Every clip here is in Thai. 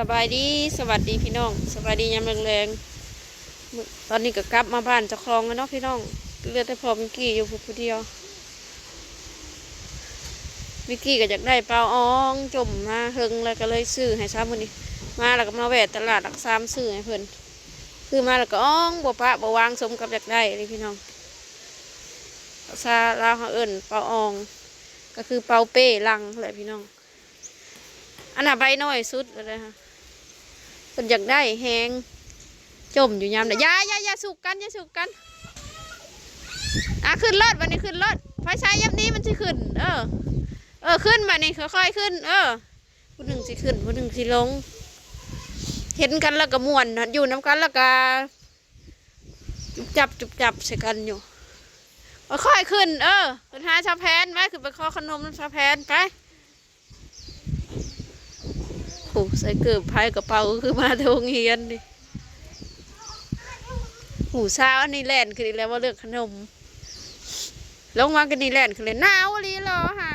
สบายดีสวัสดีพี่น้อง สบายดียามแรงๆมื้อตอนนี้ก็กลับมาบ้านจะคลองแล้วเนาะพี่น้องเลือแต่พอมิกกี้อยู่ผู้เดียวมิกกี้ก็อยากได้ปลาอองจมมาเฮงแล้วก็เลยซื้อให้ซ้ำมื้อนี้ มาแล้วก็มาแวะตลาดหลักซามซื้อให้เพิ่อนคือมาแล้วก็อ้องบ่ปะบ่ววางสมกับอยากได้เลยพี่น้องภาลาวเขาเอิ้นปลาออง ก็คือเปาเป้ลังแหละพี่น้อง อันน่ะใบน้อยสุดเลยค่ะ คนอยากได้แหงจมอยู่ยามไหนอยาอยายาสุกกันยาสุกกันอะขึ้นรถวันนี้ขึ้นรถไฟฉายยับนี้มันจะขึ้น เออ เออขึ้นมานี่ค่อยๆขึ้น เออผู้หนึ่งสิขึ้นผู้หนึ่งสิลง เห็นกันแล้วก็ม่วนอยู่น้ำกันแล้วก็จุบจับจุบจับใส่กันอยู่ค่อยๆขึ้น เออขึ้นหาชาแพนไว้ขึ้นไปข้อขนมน้ำชาแพนไป โอ้ใส่เกือบพายกระเป๋าคือมาโรงเรียนดิหูเช้าอันนี้แล่นคือแล้วว่าเลือกขนม ลงมากันนี่แล่นคือเลยหนาวลีรอฮะ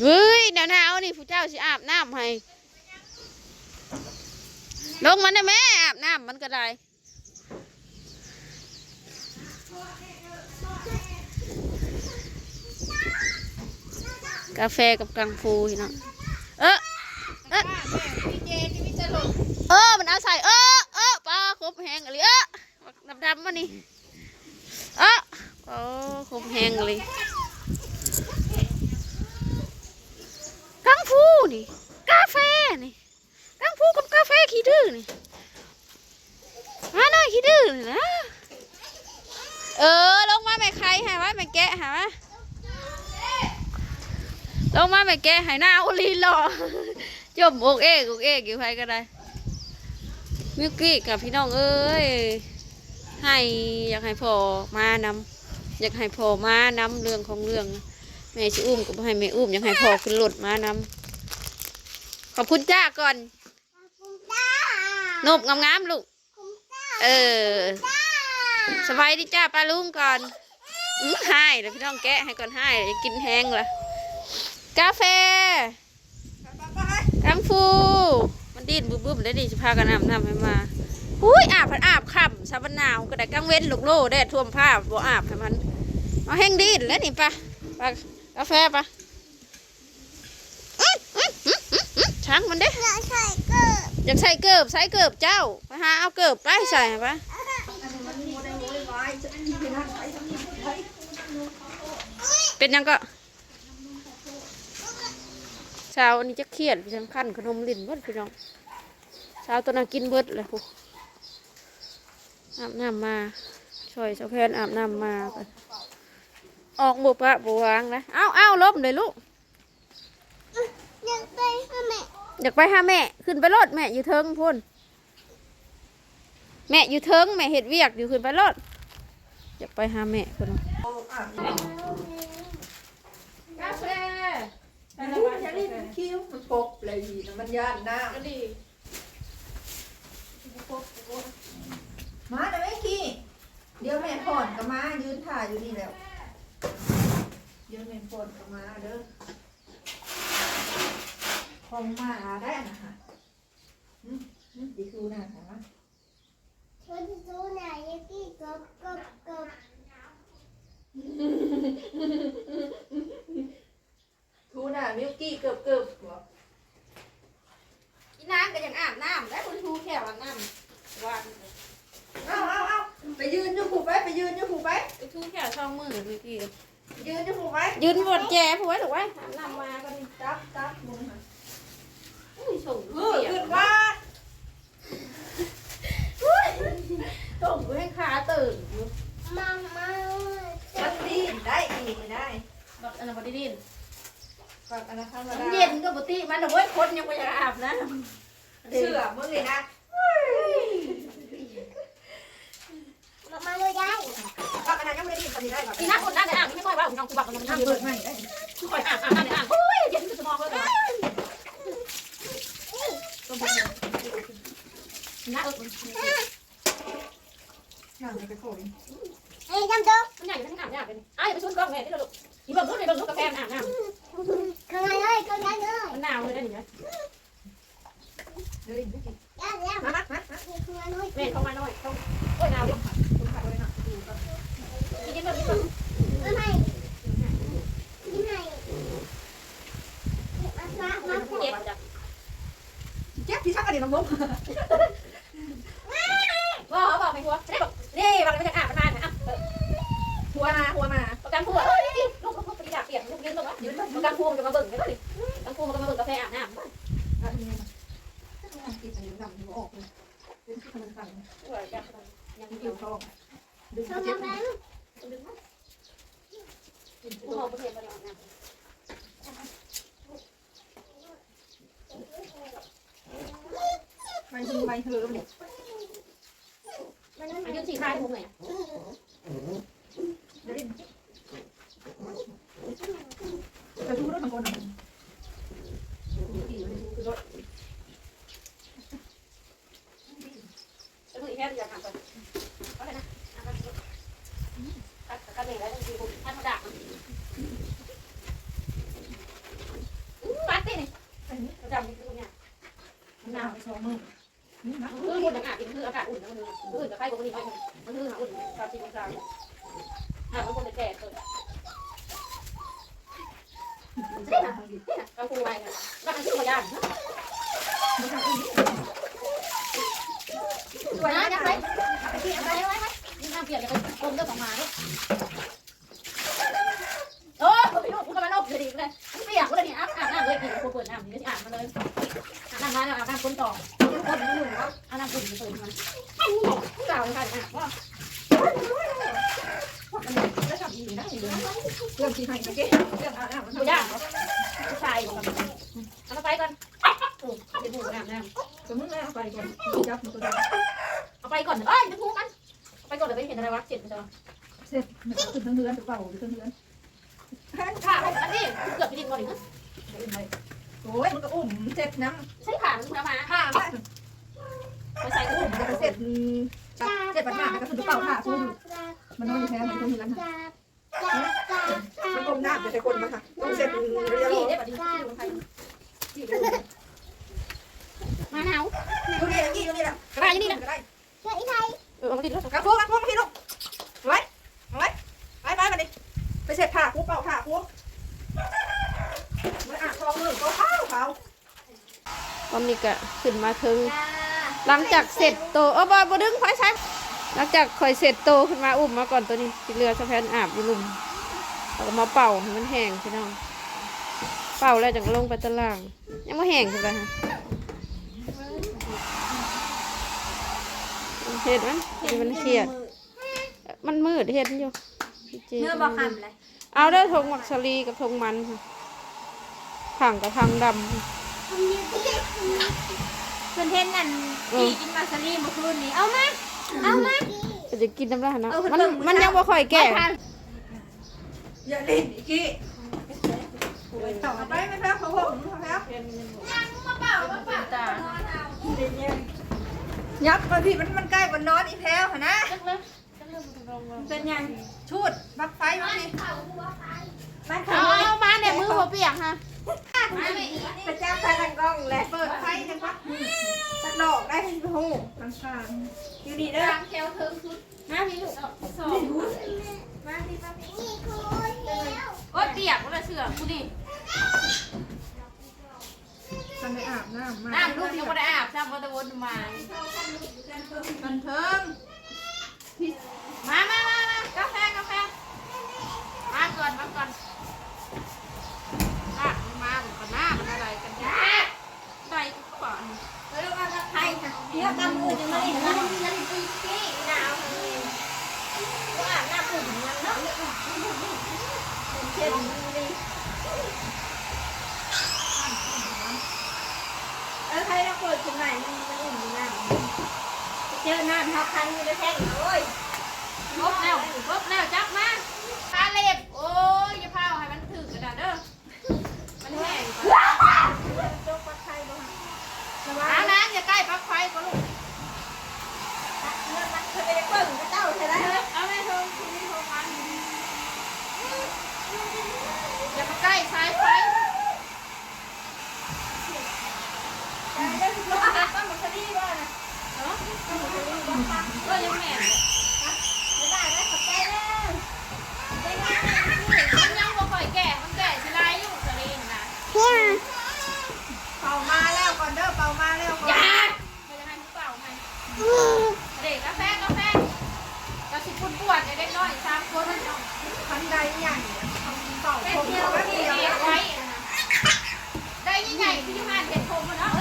เฮ้ยหนาวหนาวนี่ผู้เจ้าสิอาบน้ำให้ ลงมันได้แม่อาบน้ำมันก็ได้กาแฟกับกังฟูพี่น้องเออเออ เออ มันเอาใส่เออเออปลาคบแหงอะไรเออดำดำๆมานี่เออโอ้คบแหงเลยกังฟูนี่ กาแฟนี่กังฟูกับกาแฟขี้ดื้อนี่มาหน่อยขี้ดื้อนะเออ ลงมาแม่ใครหาว่าแม่แกะหาว่าลงมาไปแกหายหน้าอุลีหล่อจมอกเอกอกเอกอยู่ใครก็ได้ มิวกี้กับพี่น้องเอ้ยให้อยากให้พ่อมานำอยากให้พ่อมานำเรื่องของเรื่องแม่ชิอุ้มก็บ่ให้แม่อุ้มอยากให้พ่อขึ้นรถมานำขอบคุณจ้าก่อนนบงามๆลูกเออสบายดีจ้าปลาลุงก่อนอื้อให้เดี๋ยวพี่น้องแกะให้ก่อนให้อย่ากินแห้งละกาแฟกังฟู มันดิ้นบึ้มบึ้มได้ดิจะพากันอาบน้ำให้มาอุ้ยอาบผัดอาบค่ำชาบันหนาวก็ได้กังเว้นลูกโลได้ท่วมผ้าบ่อาบให้มันเอาแห้งดิ้นแล้วนี่ปะปะกาแฟปะอื้ออื้ออื้ออื้ออื้อช้างมันเด้อยากใส่เกิบใส่เกิบเจ้าไปหาเอาเกิบไปใส่ปะเป็นยังก็เช้าอันนี้จะเครียดพี่สำคัญขนมลิ้นเบิดพี่น้องเช้าตัวนั้นกินเบิดเลยพวกอาบน้ำมาช่วยเจ้าแพนอาบน้ำมาไปออกบุปะบุวางนะเอ้าเอ้าลบเลยลูกยังไปให้แม่อยากไปหาแม่ขึ้นไปรถแม่อยู่เทิงพุ่นแม่อยู่เทิงแม่เห็ดเวียกอยู่ขึ้นไปรถอยากไปหาแม่พุ่นกาแฟ อันนี้มันจะรีบคิ้วมันปกเลยนะ มันย่านหน้าก็ดีมาแต่ไม่ขี้เดี๋ยวแม่ผ่อนกับมายืนถ่ายอยู่นี่แล้วเดี๋ยวแม่ผ่อนกับมาเด้อคงมาได้นะฮะอืมอืมดีคือหน้าค่ะคนดูไหนยังกี่กบกบกบ ทูหน้ามิวกี้เกือบเกือบหัว กินน้ำก็ยังอาบน้ำแล้วคนทูแค่อาบน้ำ วันเอาเอาเอาไปยืนอยู่ผูไปไปยืนอยู่ผูไปไปทูแค่ช่องมือเมื่อกี้ยืนอยู่ผูไปยืนบนแจผัวถูกไหมอาบน้ำมากันจับจับมึงค่ะอุ้ยส่งเออขึ้นว่าส่งกูให้ขาตื่นอยู่มามามันดีได้ดีได้บักอันนั้นบักดินฝากอนาคตมาน้ำได้เย็นก็บุติมันเอาไว้คนยังไม่อยากอาบน้เชื่อมึงเลยนะ มามาเลยได้ ฝากอนาคตไม่ได้ดีปฏิได้ก่ อนำอีน้าคนนั้นเลยอาบไม่ค่อยว่าผมน้องกูบักมันทำทำเปิเปิดดใหม่ได้คือคอยอาบอาบน้ำเลยอาบโอ้ยเย็นจะมองเลยน้าเออนั่งในกระโถนเอ้ยจำตัวมันใหญ่ทั้งอาบยากเลยอ้ายไปชวนกล้องแม่ที่เราลูกอีบังรุ่นในบังรุ่นกาแฟอาบน้ข้างในเลยข้างในเลยำมันหนาวเลยได้หนิดี๋ยวอีกนิดย่าย่ามามามามีคนมาหน่อยแม่เข้ามาหน่อยเข้าโอ้ยเอาดิ คุณขับเลยนะ กินนิดหน่อยนิดหน่อย ไม่ให้ไม่ให้มามามา เจ็บจ้ะ เจ็บที่ชักกันดิน้องล้ม ว่าเขาบอกไปหัวได้บอกนี่บอกเลยไม่ใช่อาบน้ำนะอะหัวมาหัวมาประกันพูดเอ้ยนี่ลูกลูกไปดักเปียกลูกยืนตรงนั้นยืนประกันพูมันจะมาเบิ่งกันเลยประกันพูมันก็มาเบิ่งกาแฟอาบน้ำกินอันนี้ดำหัวออกเลยเป็นที่มันสั่งยังมีอเกี่ยวทองดึงเข้าเจ็มาบบ้างดึงมั้ยผู้มองประเทศบ้านเราเนี่ย ม่ถึงไม่เธอเนี่ยมันอายุสี่ห้าทุ่มไงเดี๋ยวดิจะดูรถทางคนอะ จะดูอีกแค่อยากถามก่อนก็เลยนะกัดกัดเลยแล้วจริงๆท่านมาด่าปัดตินี่ประจำคือเนี่ย หนาวไปสองมือนี่นะ คือคนอากาศคืออากาศอุ่นนะมัน คือกับใครปกติมันคือหาอุ่นสามสิบองศาอะบางคนจะแก่เกินนี่นะกาคูไว้นะแล้วกันชื่อพยานสวยนะยังไงที่อะไรไว้ไหมนี่น้ำเปียกจะไปกลมเรื่องของมาเนี่ยโอ้พี่ลูกกูกำลังนกเลยดีเลยเปียกเลยนี่อาบอาบน้ำเลยนี่กูเปิดน้ำนี่อาบมาเลยอาบน้ำมาแล้วอาบน้ำคนต่อคนหนึ่งแล้วอาบน้ำคนเปิดมันเก่า เดีนะเรื่องที่ให้เมื่อกี้เรื่องอะมันทำย่ากผู้ชายบอนเอาไปก่อนโอ้เดี๋ยวผูกน้ำสมมติว่าไปก่อนจับมันตัวเอาไปก่อนเอ้ยจะผูกันไปก่อนเดี๋ยวไปเห็นอะไรวะเจ็บมันจะเสร็จมันขึ้นทั้งเรือนเปล่าหรือทั้งเรือนค่ะอันนี้เกือบไปดินก่อนอีกนะโอ้ยมันก็อุ่มเสร็จน้ใช่ผ่านมึงทำมาำผ้าบ้านไปใส่อุ่งมจะเสร็จ เสร็จปัญหาก็คือเปล่าผ้าสู้มันนอนอยู่แท้มันทั้งเรือนจับจับจับมันกลมหน้าจะคนมาค่ะต้องเสร็จเรียบร้ที่อยได้แบบนี้มาหนาวดูนี่กี่ดูนี่ละกระไรนี่นะกระได้เฮ้ยไทยเออเอามาติดรถกกระพุ้งกระพุ้งพี่ลูกไว้ไว้ไปไปมาดิไปเสร็จผ้าคุกเป่าผ้ากูไม่อะทองมือก็ข้าวเขาวันนี้ก็ขึ้นมาถึงหลังจากเสร็จโตเออบ่บ่ดึงไฟใช้ หลังจากข่อยเสร็จโตขึ้นมาอุ้มมาก่อนตัวนี้ที่เรือสะแพนอาบอยู่ลุมแล้วก็มาเป่าให้มันแห้งพี่น้อง เป่าแล้วจังลงไปตาราง ยังไม่แห้งใช่ไหมฮะเห็ดมันนี่มันเครียด มันมืดเห็ดอยู่จริงๆเนื้อบ่คำเลยเอาเด้อทงมักสลีกับทงมันค่ะผังกับทางดำค่ะเพื่อนเทนนั่นขี่กินมาซารีเมื่อคืนนี้เอามา เอามาก็จะกินน้ำลายนะเออเพิ่นมันเบิ่งมันยังบ่ค่อยแก่ไม่ทันอย่าเล่นอีกทีต่อไปไม่แพ้เขาผมแพ้ตายับมาพี่มันมันใกล้มันนอนอีแพ้วนะจักเลยจักเลยมันลงมาเป็นยังชุดบักไฟมาพี่มันเอาเอามาเนี่ยมือหัวเปียกฮะ ไปจ้างใส่กันกล้องแหละเปิดไฟกันปะสักดอกได้ที่หูทางการอยู่ดีเด้อแถวเทิงสุดมาพี่ลูกสองนี่คุณเดียวโอ้ยเปียกมันละเสือกูดิทันได้อาบน้ำมาน้ำลูกยังไม่ได้อาบซ้ำมาตะวนมาบันเทิงมามามามา กาแฟกาแฟ มาก่อนมาก่อนอะมาก่อน หน้ามันไรกันเนี่ยใส่ก่อนเรื่องอะไรเรื่องกำมือจะมาเล่นนะนั่นปีกี้หนาวเลยว่าหน้าปุ่มยังเนาะเช่นนี้เออใครเราเปิดขึ้นใหม่มันมันอุ่นอยู่น้ำเจอหน้ำเท่าคันอยู่ในแท่งโอ้ยลบแล้วลบแล้วจับมาพาเล็บโอ้ยอย่าพาให้มันถึงกระดาษเด้อมันแห้งก่อน โจ๊กปัดไทยบ้าง หาน้ำอย่าใกล้ปลั๊กไฟก็ลูกเงินมันเคยไปเบิ่งก็เจ้าใช่ไหม เอาไม่โทรทีนี้โทรมันอย่ามาใกล้สายไฟ ต้อง ก็ยังแม่น ไม่ได้ได้ขอบใจเด้อได้งาน มันยังบ่ค่อยแก่มันแก่สิลายอยู่สลีนนะ เป่ามาแล้วก่อนเด้อเป่ามาแล้วก่อน อย่าไม่ได้ให้มึงเปล่าให้เด็กกาแฟกาแฟกระสิปุ่นปวดเด็กน้อยสามคนน้อง คันใดใหญ่ทำเป่า เป็น ผม เดียว แป๊บ ที่ เดียว เลี้ยงไว้ได้ใหญ่ๆที่ห้านเห็ดผมเนาะ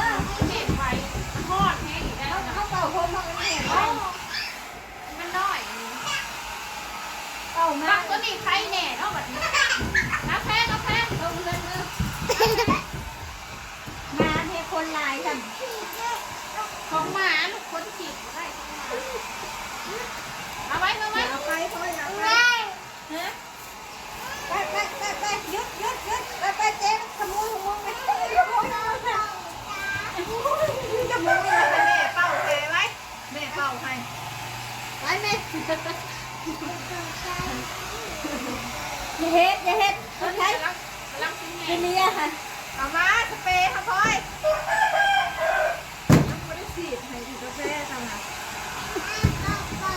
เห็ดไว้ทอดแห้งอีกแล้ว เขาเป่าผมมันไม่เห็น โอ้มันน้อย เป่ามา บักตัวนี้ใครแน่เนาะบัดนี้กาแฟกาแฟลงเลยมือ มาเทคนลายกัน ของหมาลูกคนฉีดได้ของหมาเอาไว้เอาไว้ เอาไปพ่อยเอาไป ฮะ ไปไปไปไปยึดยึดยึดไปไปเจ๊ขโมยขโมยไปขโมยขโมยจะมึงนี่แม่เป่าแผลไว้แม่เป่าให้ ไปแม่ อย่าเฮ็ดอย่าเฮ็ดเฮ้เอาใช้กำลังกำลังกินแห้กิงนนี่ค่ะเอามาสเปรย์ค่ะพ่อยยังไม่ได้ฉีดให้ถึงกาแฟทำไงตั้งไว้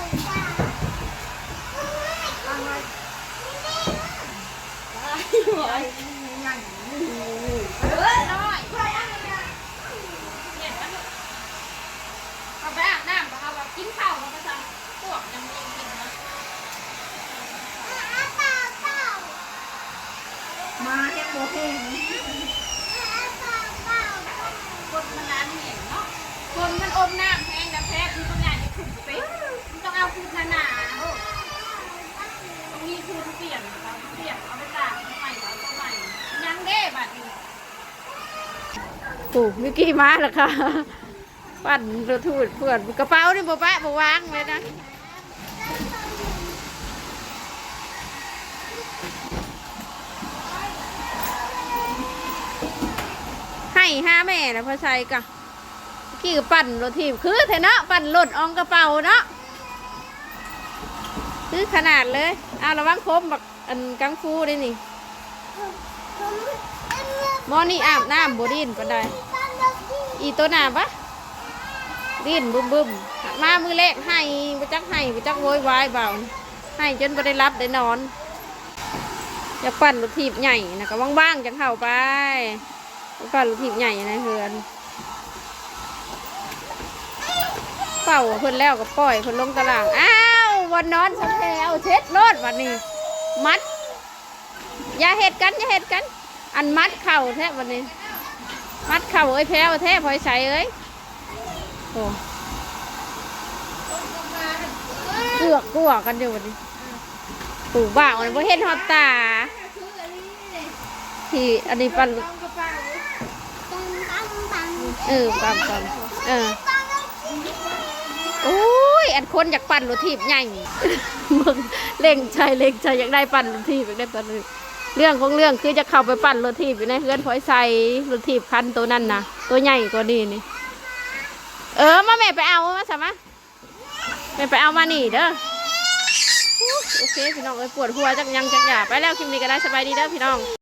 ใหญ่เฮ้ยน้อยเนี่ยมันเอาไปอาบน้ำเอาแบบกินข้าวมันก็จะพวกยังมี กินนะมาแค่โมเห้งคนมันน้ำเห็นเนาะคนมันอมน้ำแห้งนะแพ้คือต้องงานจะขุ่นไปต้องเอาคืนหนาๆต้องมีคืนเปลี่ยนเราเปลี่ยนเอาไปตากเอาใหม่เอาตัวใหม่ยังเด้บัดนี้โอ้มิกกี้มาแล้วค่ะ ปั่นรถทูดเพื่อนกระเป๋านี่บ่แปะบ่วางเลยนะ ให้ห้าแม่นะพ่อชัยกะกี่ก็ปั่นรถทีบคือเถอะนะปั่นรถอองกระเป๋าเนาะคือขนาดเลยเอาระวังคมบักอันกังฟูได้นี่มอนี่อาบน้ำบดินปานใดอีตัวหนาปะดินบึมบึมมามือแรกให้ไปจักให้ไปจักโวยวายเบาให้จนไ่ได้รับได้นอน อยากปั่นรถทีบใหญ่นะก็ว่างๆจังเข้าไป ปลาลูกทีบใหญ่นะเฮือนเป่าเพิ่นแล้วก็ปล่อยเพิ่นลงตาราง อ้าววันนอนสักแล้วเช็ดรถวันนี้ มัด อย่าเห็ดกันอย่าเห็ดกัน อันมัดเข่าแท้วันนี้ มัดเข่าเอ้ยแพ้วแท้พลอยใสเอ้ยโอ้เกือกกลัวกันอยู่วันนี้ปู่บ่าวเนี่ยพเห็นหอบตาที่อันนี้ปัน เออปั๊มปั๊มเออโอ้ยอันคนอยากปั่นรถทีบใหญ่มึงเล่งใจเล่งใจอยากได้ปั่นรถทีบอยากได้ปั่นเรื่องของเรื่องคือจะเข้าไปปั่นรถทีบอยู่ในเฮือนพอยใส่รถทีบคันตัวนั้นนะตัวใหญ่กว่านี้นี่เออมาแม่ไปเอามาสามะแม่ไปเอามานี่เด้อโอเคพี่น้องเอ้ยปวดหัวจักยังจักหยาไปแล้วคลิปนี้ก็ได้สบายดีเด้อพี่น้อง